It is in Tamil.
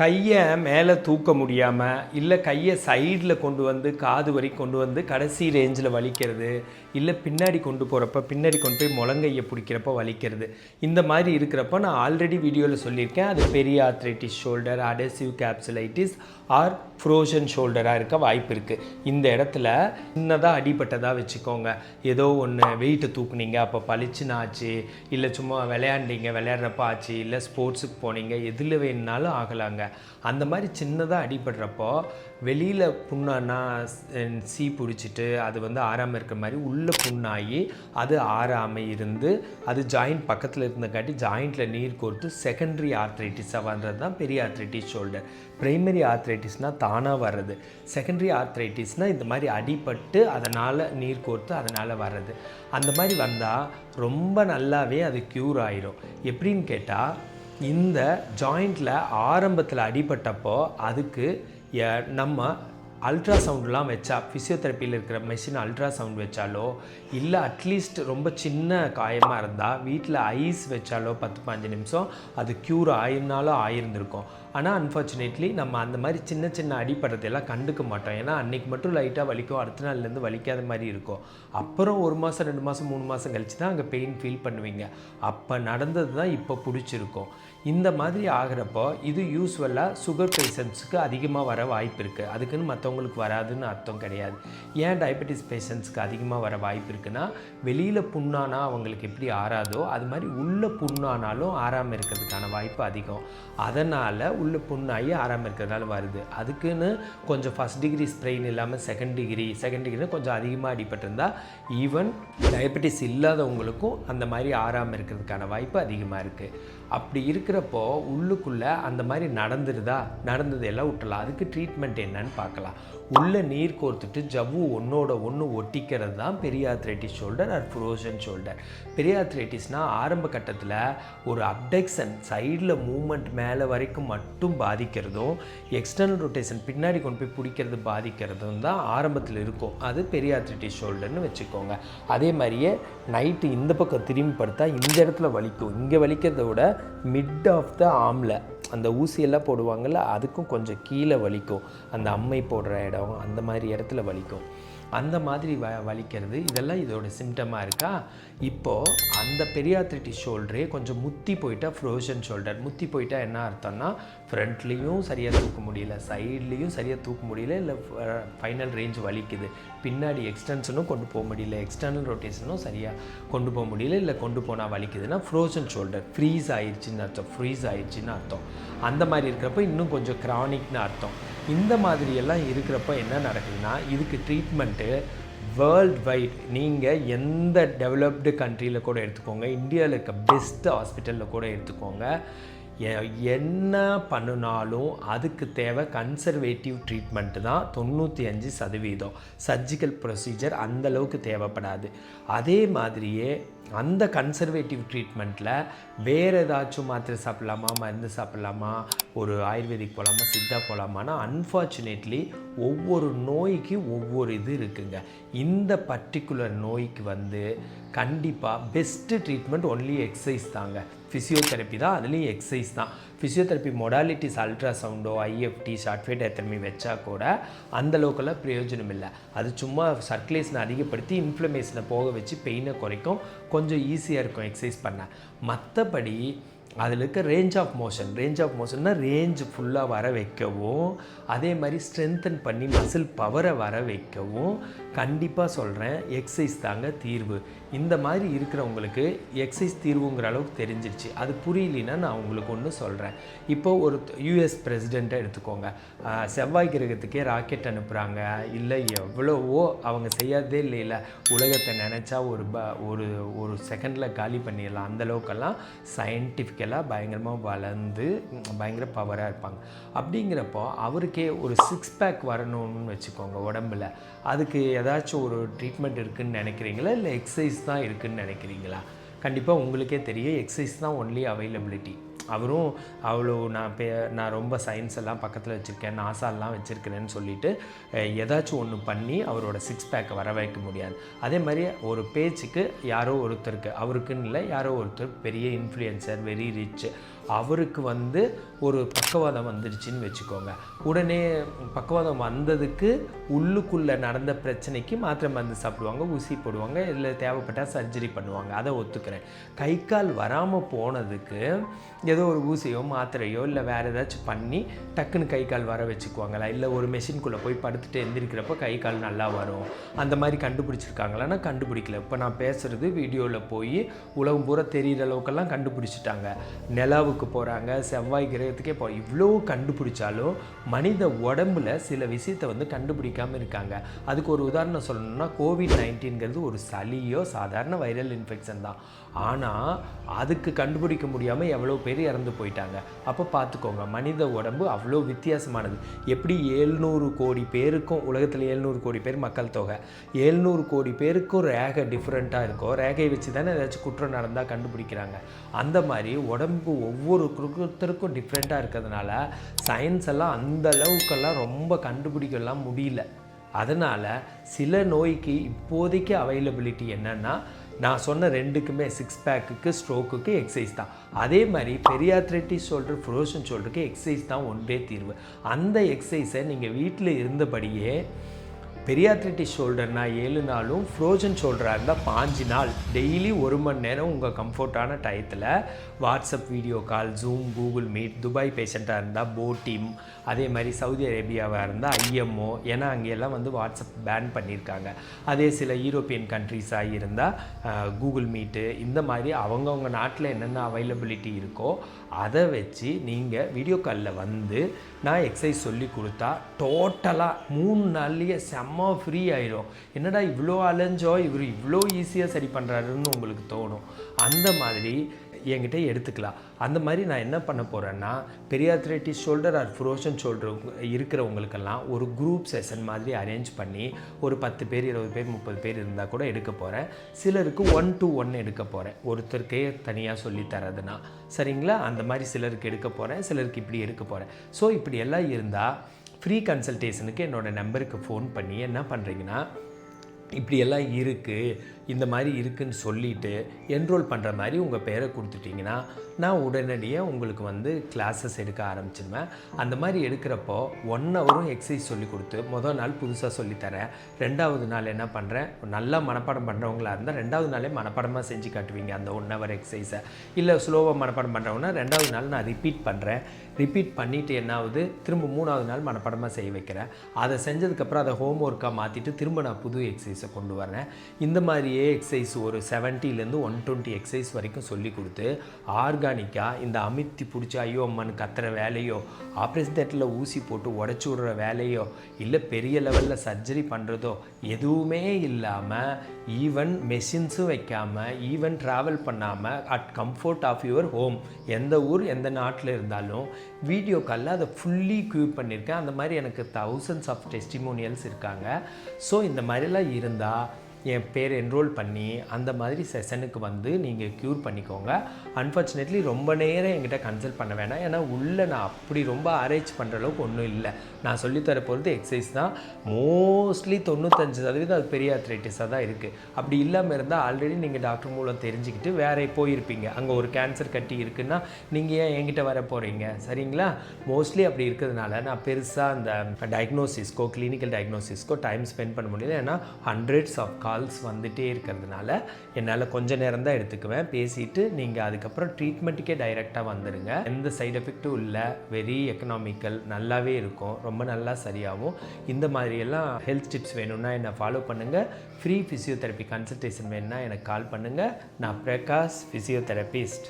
கையை மேலே தூக்க முடியாமல் இல்லை கையை சைடில் கொண்டு வந்து காது வரைக்கும் கொண்டு வந்து கடைசி ரேஞ்சில் வலிக்கிறது இல்லை பின்னாடி கொண்டு போகிறப்ப பின்னாடி கொண்டு போய் முழங்கையை பிடிக்கிறப்ப வலிக்கிறது. இந்த மாதிரி இருக்கிறப்ப நான் ஆல்ரெடி வீடியோவில் சொல்லியிருக்கேன். அது periarthritis shoulder adhesive capsulitis or frozen ஷோல்டராக இருக்க வாய்ப்பு இருக்குது இந்த இடத்துல சின்னதாக அடிபட்டதாக வச்சுக்கோங்க. ஏதோ ஒன்று வெயிட்டை தூக்குனீங்க அப்போ பளிச்சுன்னு ஆச்சு இல்லை சும்மா விளையாண்டீங்க விளையாடுறப்ப ஆச்சு இல்லை ஸ்போர்ட்ஸுக்கு போனீங்க எதில் வேணுனாலும் ஆகலாங்க. அந்த மாதிரி சின்னதாக அடிபடுறப்போ வெளியில் புண்ணானா சீ பிடிச்சிட்டு அது வந்து ஆறாமல் இருக்கிற மாதிரி உள்ளே புண்ணாகி அது ஆறாமல் இருந்து அது ஜாயிண்ட் பக்கத்தில் இருந்தங்காட்டி ஜாயிண்ட்டில் நீர் கோர்த்து செகண்டரி ஆர்த்ரைட்டிஸாக வர்றது தான் பெரிய ஆர்த்ரைட்டிஸ் ஷோல்டர் ப்ரைமரி ஆர்த்ரைட்டிஸ்னால் தானாக வர்றது. செகண்டரி ஆர்த்ரைட்டிஸ்னால் இந்த மாதிரி அடிபட்டு அதனால் நீர் கோர்த்து அதனால் வர்றது. அந்த மாதிரி வந்தால் ரொம்ப நல்லாவே அது க்யூர் ஆயிரும். எப்படின்னு கேட்டால் இந்த ஜாயிண்டில் ஆரம்பத்தில் அடிபட்டப்போ அதுக்கு நம்ம அல்ட்ராசவுண்ட்லாம் வச்சா ஃபிசியோதெரப்பியில் இருக்கிற மெஷின் அல்ட்ராசவுண்ட் வச்சாலோ இல்லை அட்லீஸ்ட் ரொம்ப சின்ன காயமாக இருந்தால் வீட்டில் ஐஸ் வச்சாலோ பத்து பாஞ்சு நிமிஷம் அது க்யூர் ஆயிருந்தாலும் ஆயிருந்திருக்கும். ஆனால் அன்ஃபார்ச்சுனேட்லி நம்ம அந்த மாதிரி சின்ன சின்ன அடிப்படுறதெல்லாம் கண்டுக்க மாட்டோம். ஏன்னா அன்றைக்கி மட்டும் லைட்டாக வலிக்கும். அடுத்த நாள்லேருந்து வலிக்காத மாதிரி இருக்கும். அப்புறம் ஒரு மாதம் ரெண்டு மாதம் மூணு மாதம் கழிச்சு தான் அங்கே பெயின் ஃபீல் பண்ணுவீங்க. அப்போ நடந்தது தான் இப்போ பிடிச்சிருக்கும். இந்த மாதிரி ஆகிறப்போ இது யூஸ்வலாக சுகர் பேஷண்ட்ஸுக்கு அதிகமாக வர வாய்ப்பு இருக்குது அதுக்குன்னு மற்றவங்களுக்கு வராதுன்னு அர்த்தம் கிடையாது. ஏன் டயபெட்டிஸ் பேஷண்ட்ஸ்க்கு அதிகமாக வர வாய்ப்பு இருக்குன்னா வெளியில் புண்ணானா அவங்களுக்கு எப்படி ஆறாதோ அது மாதிரி உள்ளே புண்ணானாலும் ஆறாமல் இருக்கிறதுக்கான வாய்ப்பு அதிகம். அதனால் உள்ள புண்ணாகி ஆறாமல் இருக்கிறதுனால வருது அதுக்குன்னு கொஞ்சம் ஃபஸ்ட் டிகிரி ஸ்ப்ரெயின் இல்லாமல் செகண்ட் டிகிரி செகண்ட் டிகிரி கொஞ்சம் அதிகமாக அடிபட்டிருந்தால் ஈவன் டயபெட்டிஸ் இல்லாதவங்களுக்கும் அந்த மாதிரி ஆறாமல் இருக்கிறதுக்கான வாய்ப்பு அதிகமாக இருக்குது அப்படி இருக்கிறப்போ உள்ளுக்குள்ளே அந்த மாதிரி நடந்துருதா? நடந்தது எல்லாம் விட்டலாம் அதுக்கு ட்ரீட்மெண்ட் என்னன்னு பார்க்கலாம். உள்ளே நீர் கோர்த்துட்டு ஜவ்வு ஒன்றோட ஒன்று ஒட்டிக்கிறது தான் periarthritis shoulder or frozen shoulder பெரியாத்ரைட்டிஸ்னால் ஆரம்ப கட்டத்தில் ஒரு அப்டெக்ஷன் சைடில் மூமெண்ட் மேலே வரைக்கும் மட்டும் மட்டும் பாதிக்கிறதும் எக்ஸ்டர்னல் ரொட்டேஷன் பின்னாடி கொண்டு போய் பிடிக்கிறது பாதிக்கிறதும் தான் ஆரம்பத்தில் இருக்கும். அது பெரியாத்ரைட்டிஸ் ஷோல்டர்னு வச்சுக்கோங்க. அதே மாதிரியே நைட்டு இந்த பக்கம் திரும்பி படுத்தா இந்த இடத்துல வலிக்கும். இங்கே வலிக்கிறத விட மிட் ஆஃப் த ஆம்ல அந்த ஊசியெல்லாம் போடுவாங்கள்ல அதுக்கும் கொஞ்சம் கீழே வலிக்கும். அந்த அம்மை போடுற இடம் அந்த மாதிரி இடத்துல வலிக்கும். அந்த மாதிரி வ வலிக்கிறது. இதெல்லாம் இதோட சிம்டமாக இருக்கா? இப்போது அந்த பெரியாத்ரிட்டிஸ் ஷோல்டரே கொஞ்சம் முத்தி போயிட்டா ஃப்ரோஷன் ஷோல்டர் முத்தி போயிட்டா என்ன அர்த்தம்னா ஃப்ரண்ட்லேயும் சரியாக தூக்க முடியல சைட்லேயும் சரியாக தூக்க முடியல இல்லை ஃபைனல் ரேஞ்ச் வலிக்குது. பின்னாடி எக்ஸ்டென்ஷனும் கொண்டு போக முடியல எக்ஸ்டர்னல் ரொட்டேஷனும் சரியாக கொண்டு போக முடியல இல்லை கொண்டு போனால் வலிக்குதுன்னா ஃப்ரோசன் ஷோல்டர் ஃப்ரீஸ் ஆயிடுச்சுன்னு அர்த்தம். ஃப்ரீஸ் ஆயிடுச்சுன்னு அர்த்தம். அந்த மாதிரி இருக்கிறப்ப இன்னும் கொஞ்சம் க்ரானிக்னு அர்த்தம். இந்த மாதிரியெல்லாம் இருக்கிறப்ப என்ன நடக்குதுன்னா இதுக்கு ட்ரீட்மெண்ட் வந்துட்டு வேர்ல்ட் வைட் நீங்கள் எந்த டெவலப்டு கண்ட்ரியில் கூட எடுத்துக்கோங்க இந்தியாவில் இருக்க பெஸ்ட் ஹாஸ்பிட்டலில் கூட எடுத்துக்கோங்க. என்ன பண்ணினாலும் அதுக்கு தேவை கன்சர்வேட்டிவ் ட்ரீட்மெண்ட்டு தான் தொண்ணூற்றி அஞ்சு சதவீதம். சர்ஜிக்கல் ப்ரொசீஜர் அந்தளவுக்கு தேவைப்படாது. அதே மாதிரியே அந்த கன்சர்வேட்டிவ் ட்ரீட்மெண்ட்டில் வேறு ஏதாச்சும் மாத்திரை சாப்பிட்லாமா மருந்து சாப்பிட்லாமா ஒரு ஆயுர்வேதிக் போகலாமா சித்தா போகலாமான்னா அன்ஃபார்ச்சுனேட்லி ஒவ்வொரு நோய்க்கு ஒவ்வொரு இது இருக்குங்க. இந்த பர்டிகுலர் நோய்க்கு வந்து கண்டிப்பாக பெஸ்ட்டு ட்ரீட்மெண்ட் ஒன்லி எக்ஸசைஸ் தாங்க. ஃபிசியோதெரப்பி தான் அதுலேயும் எக்ஸசைஸ் தான். ஃபிசியோதெரப்பி மொடாலிட்டிஸ் அல்ட்ராசவுண்டோ ஐஎஃப்டி ஷார்ட்வேட் எத்தனை வச்சா கூட அந்த அளவுக்குலாம் பிரயோஜனம் இல்லை. அது சும்மா சர்க்குலேஷனை அதிகப்படுத்தி இன்ஃப்ளமேஷனை போக வச்சு பெயினை குறைக்கும். கொஞ்சம் ஈஸியாக இருக்கும் எக்ஸசைஸ் பண்ண. மற்றபடி அதில் இருக்க range of motion range of மோஷன்னா range ஃபுல்லாக வர வைக்கவும் அதே மாதிரி ஸ்ட்ரென்தன் பண்ணி மசில் பவரை வர வைக்கவும் கண்டிப்பாக சொல்கிறேன் எக்ஸசைஸ் தாங்க தீர்வு. இந்த மாதிரி இருக்கிறவங்களுக்கு எக்ஸைஸ் தீர்வுங்கிற அளவுக்கு தெரிஞ்சிருச்சு. அது புரியலைன்னா நான் உங்களுக்கு ஒன்று சொல்கிறேன் இப்போ ஒரு யூஎஸ் பிரசிடெண்ட்டை எடுத்துக்கோங்க. செவ்வாய் கிரகத்துக்கே ராக்கெட் அனுப்புகிறாங்க இல்லை எவ்வளவோ அவங்க செய்யாததே இல்லை இல்லை உலகத்தை நினச்சா ஒரு ப ஒரு ஒரு செகண்டில் காலி பண்ணிடலாம். அந்த அளவுக்கெல்லாம் சயின்டிஃபிக்கலாக பயங்கரமாக வளர்ந்து பயங்கர பவராக இருப்பாங்க. அப்படிங்கிறப்போ அவருக்கே ஒரு சிக்ஸ் பேக் வரணும்னு வச்சுக்கோங்க உடம்புல. அதுக்கு ஏதாச்சும் ஒரு ட்ரீட்மெண்ட் இருக்குதுன்னு நினைக்கிறீங்களா? இல்லை எக்ஸசைஸ் தான் இருக்குதுன்னு நினைக்கிறீங்களா? கண்டிப்பாக உங்களுக்கே தெரியும் எக்ஸசைஸ் தான் ஒன்லி அவைலபிலிட்டி அவரும் அவ்வளோ நான் பே நான் ரொம்ப சயின்ஸ் எல்லாம் பக்கத்தில் வச்சுருக்கேன் நாசாலாம் வச்சுருக்கிறேன்னு சொல்லிட்டு ஏதாச்சும் ஒன்று பண்ணி அவரோட சிக்ஸ் பேக்கை வர வைக்க முடியாது. அதே மாதிரி ஒரு பேச்சுக்கு யாரோ ஒருத்தருக்கு அவருக்குன்னு இல்லை யாரோ ஒருத்தர் பெரிய இன்ஃப்ளூயன்சர் வெரி ரிச் அவருக்கு வந்து ஒரு பக்கவாதம் வந்துடுச்சுன்னு வச்சுக்கோங்க. உடனே பக்கவாதம் வந்ததுக்கு உள்ளுக்குள்ளே நடந்த பிரச்சனைக்கு மாத்திரை மருந்து சாப்பிடுவாங்க ஊசி போடுவாங்க இல்லை தேவைப்பட்டால் சர்ஜரி பண்ணுவாங்க. அதை ஒத்துக்கிறேன். கை கால் வராமல் போனதுக்கு ஏதோ ஒரு ஊசியோ மாத்திரையோ இல்லை வேறு ஏதாச்சும் பண்ணி டக்குன்னு கை கால் வர வச்சுக்குவாங்களா? இல்லை ஒரு மெஷின்குள்ளே போய் படுத்துட்டு எந்திரிக்கிறப்போ கை கால் நல்லா வரும். அந்த மாதிரி கண்டுபிடிச்சிருக்காங்களான்னா கண்டுபிடிக்கல. இப்போ நான் பேசுகிறது வீடியோவில் போய் உலகம் பூரா தெரிகிற அளவுக்கெல்லாம் கண்டுபிடிச்சிட்டாங்க. நிலாவுக்கு போகிறாங்க செவ்வாய் கிரகத்துக்கே போ இவ்வளோ கண்டுபிடிச்சாலும் மனித உடம்புல சில விஷயத்தை வந்து கண்டுபிடிக்காமல் இருக்காங்க. அதுக்கு ஒரு உதாரணம் சொல்லணும்னா கோவிட் நைன்டீன்கிறது ஒரு சளியோ சாதாரண வைரல் இன்ஃபெக்ஷன் தான். ஆனால் அதுக்கு கண்டுபிடிக்க முடியாமல் எவ்வளோ பேர் இறந்து போயிட்டாங்க. அப்போ பார்த்துக்கோங்க மனித உடம்பு அவ்வளோ வித்தியாசமானது. எப்படி ஏழ்நூறு கோடி பேருக்கும் உலகத்தில் ஏழ்நூறு கோடி பேர் மக்கள் தொகை ஏழ்நூறு கோடி பேருக்கும் ரேகை டிஃப்ரெண்ட்டாக இருக்கும் ரேகையை வச்சு தானே ஏதாச்சும் குற்றம் நடந்தால் கண்டுபிடிக்கிறாங்க. அந்த மாதிரி உடம்பு ஒவ்வொரு குருத்தருக்கும் டிஃப்ரெண்ட்டாக இருக்கிறதுனால சயின்ஸ் எல்லாம் அந்த அளவுக்கெல்லாம் ரொம்ப கண்டுபிடிக்கலாம் முடியல. அதனால் சில நோய்க்கு இப்போதைக்கு அவைலபிலிட்டி என்னென்னா நான் சொன்ன ரெண்டுக்குமே சிக்ஸ் பேக்குக்கு ஸ்ட்ரோக்குக்கு எக்ஸசைஸ் தான். அதே மாதிரி பெரியாத்ரெட்டிஸ் சொல்கிற ஃப்ரோஷன் சொல்கிறதுக்கு எக்ஸசைஸ் தான் ஒன்றே தீர்வு. அந்த எக்ஸசைஸை நீங்கள் வீட்டில் இருந்தபடியே பெரியாத்ரிட்டிஸ் ஷோல்டர்னா ஏழு நாளும் ஃப்ரோஜன் ஷோல்டராக இருந்தால் பாஞ்சு நாள். டெய்லி ஒரு மணி நேரம் உங்கள் கம்ஃபர்ட்டான டயத்தில் WhatsApp video call Zoom Google Meet Dubai பேஷண்ட்டாக இருந்தால் போட்டிம் அதே மாதிரி சவுதி அரேபியாவாக இருந்தால் ஐஎம்ஓ ஏன்னா அங்கெல்லாம் வந்து வாட்ஸ்அப் பேன் பண்ணியிருக்காங்க. அதே சில யூரோப்பியன் கண்ட்ரீஸாக இருந்தால் கூகுள் மீட்டு இந்த மாதிரி அவங்கவுங்க நாட்டில் என்னென்ன அவைலபிலிட்டி இருக்கோ அதை வச்சு நீங்கள் வீடியோ காலில் வந்து நான் எக்ஸசைஸ் சொல்லி கொடுத்தா டோட்டலாக மூணு நாள்லேயே செம்ம ஃப்ரீ ஆயிடும் என்னடா இவ்வளோ அலைஞ்சோ? இவர் இவ்வளோ ஈஸியாக சரி பண்ணுறாருன்னு உங்களுக்கு தோணும். அந்த மாதிரி என்கிட்ட எடுத்துக்கலாம். அந்த மாதிரி நான் என்ன பண்ண போகிறேன்னா periarthritis shoulder or frozen shoulder இருக்கிறவங்களுக்கெல்லாம் ஒரு குரூப் செஷன் மாதிரி அரேஞ்ச் பண்ணி ஒரு பத்து பேர் இருபது பேர் முப்பது பேர் இருந்தால் கூட எடுக்க போகிறேன் சிலருக்கு ஒன் டு ஒன் எடுக்க போகிறேன் ஒருத்தருக்கே தனியாக சொல்லி தரதுன்னா. சரிங்களா? அந்த மாதிரி சிலருக்கு எடுக்க போகிறேன் சிலருக்கு இப்படி எடுக்க போகிறேன் ஸோ இப்படி எல்லாம் இருந்தால் ஃப்ரீ கன்சல்டேஷனுக்கு என்னோடய நம்பருக்கு ஃபோன் பண்ணி என்ன பண்ணுறீங்கன்னா இப்படியெல்லாம் இருக்குது இந்த மாதிரி இருக்குன்னு சொல்லிவிட்டு என்ரோல் பண்ணுற மாதிரி உங்கள் பேரை கொடுத்துட்டிங்கன்னா நான் உடனடியாக உங்களுக்கு வந்து கிளாஸஸ் எடுக்க ஆரம்பிச்சிடுவேன் அந்த மாதிரி எடுக்கிறப்போ ஒன் ஹவரும் எக்ஸசைஸ் சொல்லி கொடுத்து மொதல் நாள் புதுசாக சொல்லித்தரேன் ரெண்டாவது நாள் என்ன பண்ணுறேன் நல்லா மனப்பாடம் பண்ணுறவங்களா இருந்தால் ரெண்டாவது நாளே மனப்பாடமாக செஞ்சு காட்டுவீங்க அந்த ஒன் ஹவர் எக்ஸசைஸை இல்லை ஸ்லோவாக மனப்பாடம் பண்ணுறவங்கன்னா ரெண்டாவது நாள் நான் ரிப்பீட் பண்ணுறேன் ரிப்பீட் பண்ணிவிட்டு என்ன ஆகுது திரும்ப மூணாவது நாள் மனப்பாடமாக செய்ய வைக்கிறேன். அதை செஞ்சதுக்கப்புறம் அதை ஹோம் ஒர்க்காக மாற்றிட்டு திரும்ப நான் புது எக்ஸசைஸை கொண்டு வரேன். இந்த மாதிரியே எக்ஸசைஸ் ஒரு செவன்ட்டிலேருந்து ஒன் டுவெண்ட்டி எக்ஸசைஸ் வரைக்கும் சொல்லி கொடுத்து ஆர்கானிக்காக இந்த அமித்தி பிடிச்சி ஐயோ அம்மன் கத்துற வேலையோ ஆப்ரேஷன் தேட்டரில் ஊசி போட்டு உடச்சி விடுற வேலையோ இல்லை பெரிய லெவலில் சர்ஜரி பண்ணுறதோ எதுவுமே இல்லாமல் ஈவன் மெஷின்ஸும் வைக்காமல் ஈவன் ட்ராவல் பண்ணாமல் at comfort of your home எந்த ஊர் எந்த நாட்டில் இருந்தாலும் வீடியோ காலில் அதை ஃபுல்லி க்யூப் பண்ணியிருக்கேன் அந்த மாதிரி எனக்கு தௌசண்ட்ஸ் ஆஃப் டெஸ்டிமோனியல்ஸ் இருக்காங்க. ஸோ இந்த மாதிரிலாம் இருந்தால் என் பேர் என்ரோல் பண்ணி அந்த மாதிரி செஷனுக்கு வந்து நீங்கள் க்யூர் பண்ணிக்கோங்க. அன்ஃபார்ச்சுனேட்லி ரொம்ப நேரம் என்கிட்ட கன்சல்ட் பண்ண வேணாம். ஏன்னா உள்ளே நான் அப்படி ரொம்ப அரேஞ்ச் பண்ணுற அளவுக்கு ஒன்றும் இல்லை. நான் சொல்லித்தர போகிறது எக்ஸசைஸ் தான். மோஸ்ட்லி தொண்ணூத்தஞ்சு சதவீதம் அது பெரிய அத்ரைட்டிஸாக தான் இருக்குது அப்படி இல்லாமல் இருந்தால் ஆல்ரெடி நீங்கள் டாக்டர் மூலம் தெரிஞ்சுக்கிட்டு வேற போயிருப்பீங்க. அங்கே ஒரு கேன்சர் கட்டி இருக்குன்னா நீங்கள் ஏன் என்கிட்ட வர போகிறீங்க சரிங்களா? மோஸ்ட்லி அப்படி இருக்கிறதுனால நான் பெருசாக அந்த டயக்னோசிஸ்க்கோ கிளினிக்கல் டயக்னோசிஸ்க்கோ டைம் ஸ்பெண்ட் பண்ண முடியல. ஏன்னா ஹண்ட்ரட்ஸ் ஆஃப் கால்ஸ் வந்துகிட்டே இருக்கிறதுனால என்னால் கொஞ்ச நேரம் தான் எடுத்துக்குவேன். பேசிட்டு நீங்கள் அதுக்கப்புறம் ட்ரீட்மெண்ட்டுக்கே டைரெக்டாக வந்துடுங்க எந்த சைடு எஃபெக்ட்டும் இல்லை. வெரி எக்கனாமிக்கல் நல்லாவே இருக்கும். ரொம்ப நல்லா சரியாகும். இந்த மாதிரியெல்லாம் ஹெல்த் டிப்ஸ் வேணும்னா என்னை ஃபாலோ பண்ணுங்கள் ஃப்ரீ ஃபிசியோதெரப்பி கன்சல்டேஷன் வேணும்னா எனக்கு கால் பண்ணுங்கள் நான் பிரகாஷ் ஃபிசியோதெரபிஸ்ட்